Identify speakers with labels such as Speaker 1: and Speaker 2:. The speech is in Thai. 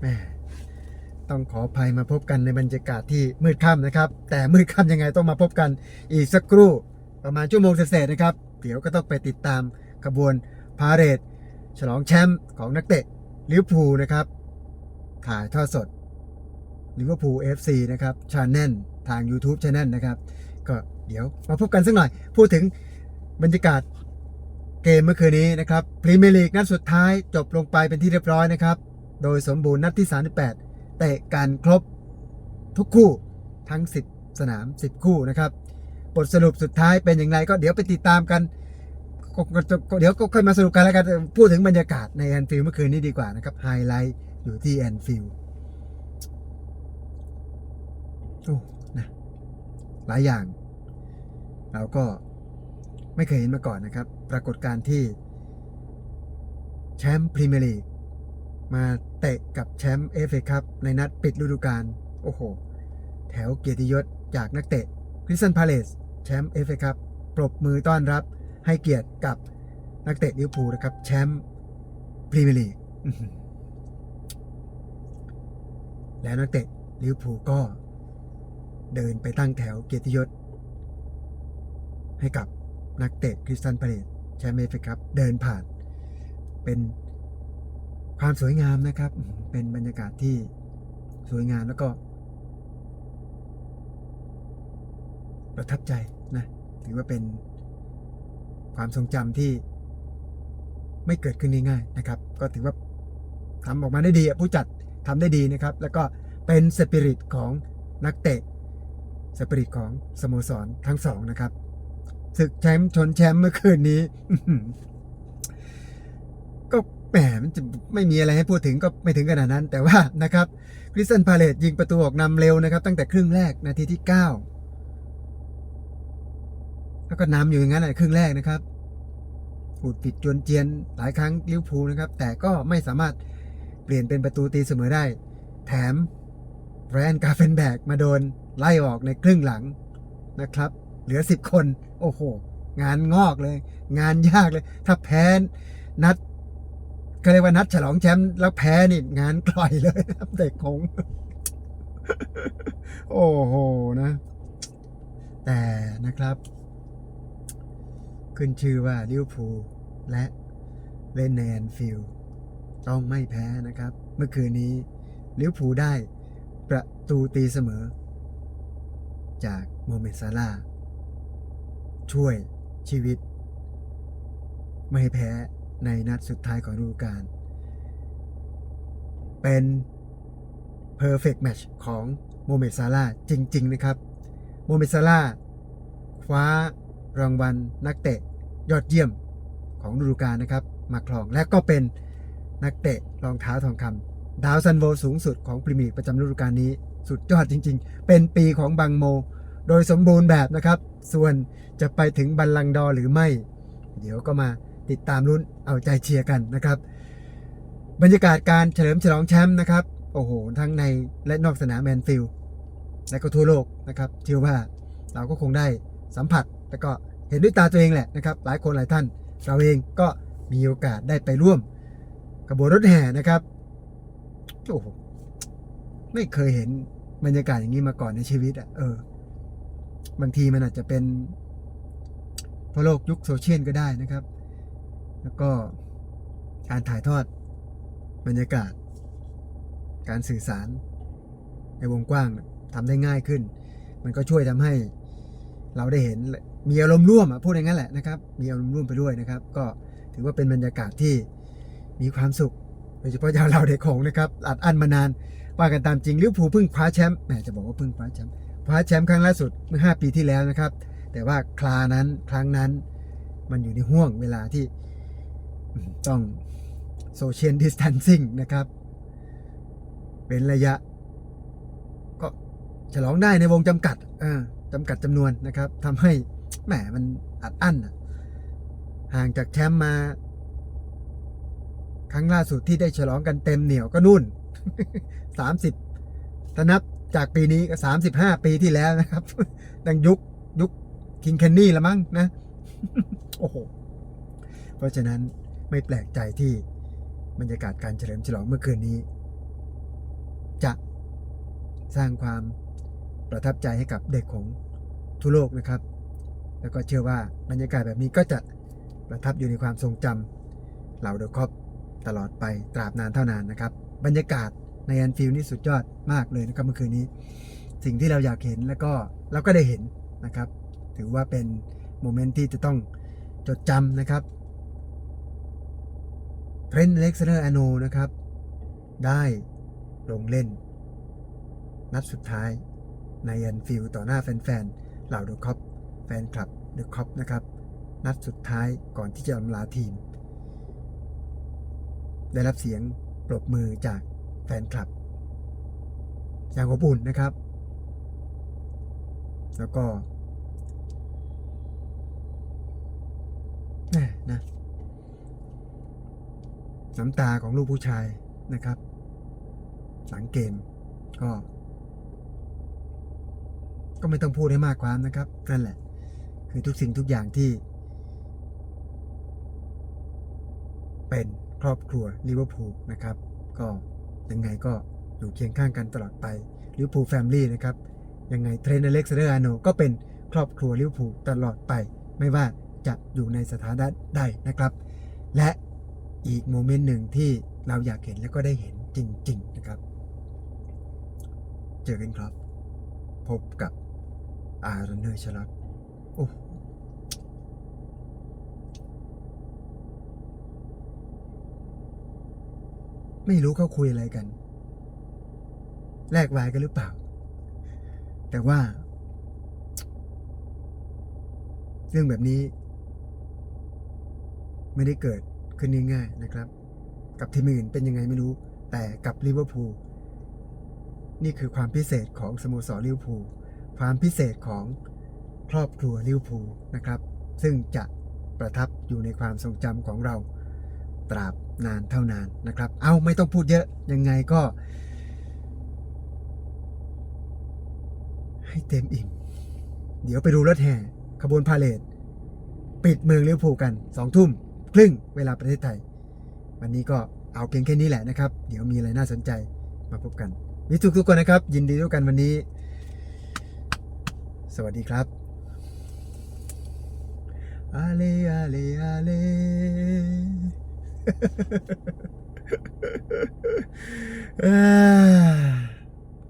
Speaker 1: แม่ต้องขออภัยมาพบกันในบรรยากาศที่มืดค่ำนะครับ แต่มืดค่ำยังไงต้องมาพบกันอีกสักครู่ประมาณชั่วโมงเศษนะครับ เดี๋ยวก็ต้องไปติดตามขบวนพาเหรดฉลองแชมป์ของนักเตะลิเวอร์พูลนะครับ ถ่ายทอดสดลิเวอร์พูล FC นะครับชาแนลทาง YouTube Channel นะครับ ก็เดี๋ยวมาพบกันสักหน่อย พูดถึงบรรยากาศเกมเมื่อคืนนี้นะครับพรีเมียร์ลีกนัดสุดท้ายจบลงไปเป็นที่เรียบร้อยนะครับ โดยสมบูรณ์นัดที่ 38 เตะกันครบทุกคู่ทั้ง 10 สนาม 10 คู่นะครับ บทสรุปสุดท้ายเป็นอย่างไรก็เดี๋ยวไปติดตามกัน เดี๋ยวก็ค่อยมาสรุปกันแล้วกัน พูดถึงบรรยากาศในแอนฟิลด์เมื่อคืนนี้ดีกว่านะครับไฮไลท์อยู่ที่แอนฟิลด์โอ้นะหลายอย่าง เราก็ไม่เคยเห็นมาก่อนนะครับ ปรากฏการณ์ที่แชมป์พรีเมียร์ลีก มาเตะกับแชมป์เอฟเอคัพในนัดปิดฤดูกาลโอ้โห แถวเกียรติยศจากนักเตะคริสตันพาเลสแชมป์เอฟเอคัพปรบมือต้อนรับให้เกียรติกับนักเตะลิเวอร์พูลนะครับ แชมป์พรีเมียร์ลีกแล้วนักเตะลิเวอร์พูลก็เดินไปตั้งแถวเกียรติยศ ให้กับนักเตะคริสตันพาเลสแชมป์เอฟเอคัพเดินผ่านเป็น ความสวยงามนะครับ เป็นบรรยากาศที่สวยงามแล้วก็ ประทับใจนะ ถือว่าเป็นความทรงจำที่ไม่เกิดขึ้นง่ายๆนะครับ ก็ถือว่าทำออกมาได้ดีผู้จัดทำได้ดีนะครับ แล้วก็เป็นสปิริตของนักเตะสปิริตของสโมสรทั้งสองนะครับศึกแชมป์ชนแชมป์เมื่อคืนนี้ ก็ แหมมันจะไม่มีอะไรให้พูดถึงก็ไม่ถึงขนาดนั้น แต่ว่านะครับคริสตันพาเลตยิงประตูออกนำเร็วนะครับ ตั้งแต่ครึ่งแรกนาทีที่ 9 แล้วก็นำอยู่อย่างนั้นแหละครึ่งแรกนะครับหูดปิดจวนเจียนหลายครั้งลิวพูลนะครับ แต่ก็ไม่สามารถเปลี่ยนเป็นประตูตีเสมอได้ แถมแบรนด์กาเฟนแบกมาโดนไล่ออกในครึ่งหลังนะครับ เหลือ 10 คน โอ้โห งานงอกเลย งานยากเลย ถ้าแพ้นัด ก็เรียกว่านัดฉลองแชมป์แล้วแพ้นี่งานกล่อยเลยครับเด็กคงโอ้โหนะ แต่นะครับ ขึ้นชื่อว่าลิวพูและเล่นในแอนฟิลต้องไม่แพ้นะครับ เมื่อคืนนี้ลิวพูได้ประตูตีเสมอ จากโมเมดซาลาช่วยชีวิต ไม่ให้แพ้ ในนัดสุดท้ายของฤดูกาลเป็น perfect match ของโมเมดซาลาจริง ๆ นะครับ โมเมดซาลาคว้ารางวัลนักเตะยอดเยี่ยมของฤดูกาลนะครับ มาครองและก็เป็นนักเตะรองเท้าทองคำดาวซันโวสูงสุดของพรีเมียร์ประจำฤดูกาลนี้ สุดยอดจริง ๆ เป็นปีของบังโม โดยสมบูรณ์แบบนะครับ ส่วนจะไปถึงบัลลังดอหรือไม่ เดี๋ยวก็มา ติดตามรุ่นเอาใจเชียร์กันนะครับ บรรยากาศการเฉลิมฉลองแชมป์นะครับ โอ้โห ทั้งในและนอกสนามแมนฟิลด์และก็ทั่วโลกนะครับเชื่อว่าเราก็คงได้สัมผัส แล้วก็เห็นด้วยตาตัวเองแหละนะครับ หลายคนหลายท่าน เราเองก็มีโอกาสได้ไปร่วมกระบวนรถแห่นะครับโอ้โหไม่เคยเห็นบรรยากาศอย่างนี้มาก่อนในชีวิตอะเออ บางทีมันอาจจะเป็นเพราะโลกยุคโซเชียลก็ได้นะครับ แล้วก็การถ่ายทอดบรรยากาศ การสื่อสาร ในวงกว้างทำได้ง่ายขึ้น มันก็ช่วยทำให้เราได้เห็นมีอารมณ์ร่วมอะพูดอย่างนั้นแหละนะครับมีอารมณ์ร่วมไปด้วยนะครับ ก็ถือว่าเป็นบรรยากาศที่มีความสุขโดยเฉพาะชาวเราเด็กของนะครับอัดอั้นมานานว่ากันตามจริงลิเวอร์พูลเพิ่งคว้าแชมป์แหมจะบอกว่าเพิ่งคว้าแชมป์คว้าแชมป์ครั้งล่าสุดเมื่อ 5 ปีที่แล้วนะครับ แต่ว่าคลานั้นครั้งนั้น มันอยู่ในห่วงเวลาที่ ต้องโซเชียลดิส a ทนซิ่งนะครับ เป็นระยะ ก็ฉลองได้ในวงจำกัดจำกัดจำนวนนะครับทำให้แหมมันอัดอั้นห่างจากแชมป์มา ครั้งล่าสุดที่ได้ฉลองกันเต็มเหนียวก็นู่นสามสิบถ้านับจากปีนี้ก็สามสิบห้าปีที่แล้วนะครับ ดังยุคยุคคิงเคนนี่ละมั้งนะ โอ้โห เพราะฉะนั้น ไม่แปลกใจที่บรรยากาศการเฉลิมฉลองเมื่อคืนนี้ จะสร้างความประทับใจให้กับเด็กของทั่วโลกนะครับ แล้วก็เชื่อว่าบรรยากาศแบบนี้ก็จะประทับอยู่ในความทรงจำเหล่าเดอะคอปตลอดไปตราบนานเท่านานนะครับ บรรยากาศในแอนฟิลนี่สุดยอดมากเลยนะครับเมื่อคืนนี้ สิ่งที่เราอยากเห็นแล้วก็เราก็ได้เห็นนะครับ ถือว่าเป็นโมเมนต์ที่จะต้องจดจำนะครับ เทรนเล็กเซอร์แอนโนนะครับ ได้ลงเล่น นัดสุดท้ายในแอนฟิลต่อหน้าแฟนๆเหล่าเดอะคอปแฟนคลับเดอะคอปนะครับ นัดสุดท้ายก่อนที่จะอำลาทีม ได้รับเสียงปรบมือจากแฟนคลับ อย่างอบอุ่นนะครับ แล้วก็แน่นะ น้ำตาของลูกผู้ชายนะครับ หลังเกมก็ ก็ไม่ต้องพูดให้มากความนะครับ นั่นแหละ คือทุกสิ่งทุกอย่างที่ เป็นครอบครัวลิเวอร์พูลนะครับ ก็ยังไงก็อยู่เคียงข้างกันตลอดไปลิเวอร์พูลแฟมิลี่นะครับ ยังไงเทรนเนอร์เล็กเซอร์อาโนก็เป็นครอบครัวลิเวอร์พูลตลอดไป ไม่ว่าจะอยู่ในสถานะใดนะครับ และ อีกโมเมนต์หนึ่งที่เราอยากเห็นและก็ได้เห็นจริง ๆ นะครับ เจอกันครับ พบกับอาร์เนอร์ชลัดโอ้ไม่รู้เขาคุยอะไรกัน แลกไวายกันหรือเปล่า แต่ว่า เรื่องแบบนี้ ไม่ได้เกิด ขึ้นง่ายๆนะครับ กับทีมอื่นเป็นยังไงไม่รู้ แต่กับลิเวอร์พูลนี่คือความพิเศษของสโมสรลิเวอร์พูลความพิเศษของครอบครัวลิเวอร์พูลนะครับ ซึ่งจะประทับอยู่ในความทรงจำของเราตราบนานเท่านานนะครับ เอาไม่ต้องพูดเยอะยังไงก็ ให้เต็มอิ่ม เดี๋ยวไปดูรถแห่ขบวนพาเลทปิดเมืองลิเวอร์พูลกันสองทุ่ม ครึ่งเวลาประเทศไทย วันนี้ก็เอาเพียงแค่นี้แหละนะครับ เดี๋ยวมีอะไรน่าสนใจมาพบกันวิทุกทุกคนนะครับ ยินดีด้วยกันวันนี้ สวัสดีครับอาเลอาเลอาเลอ่า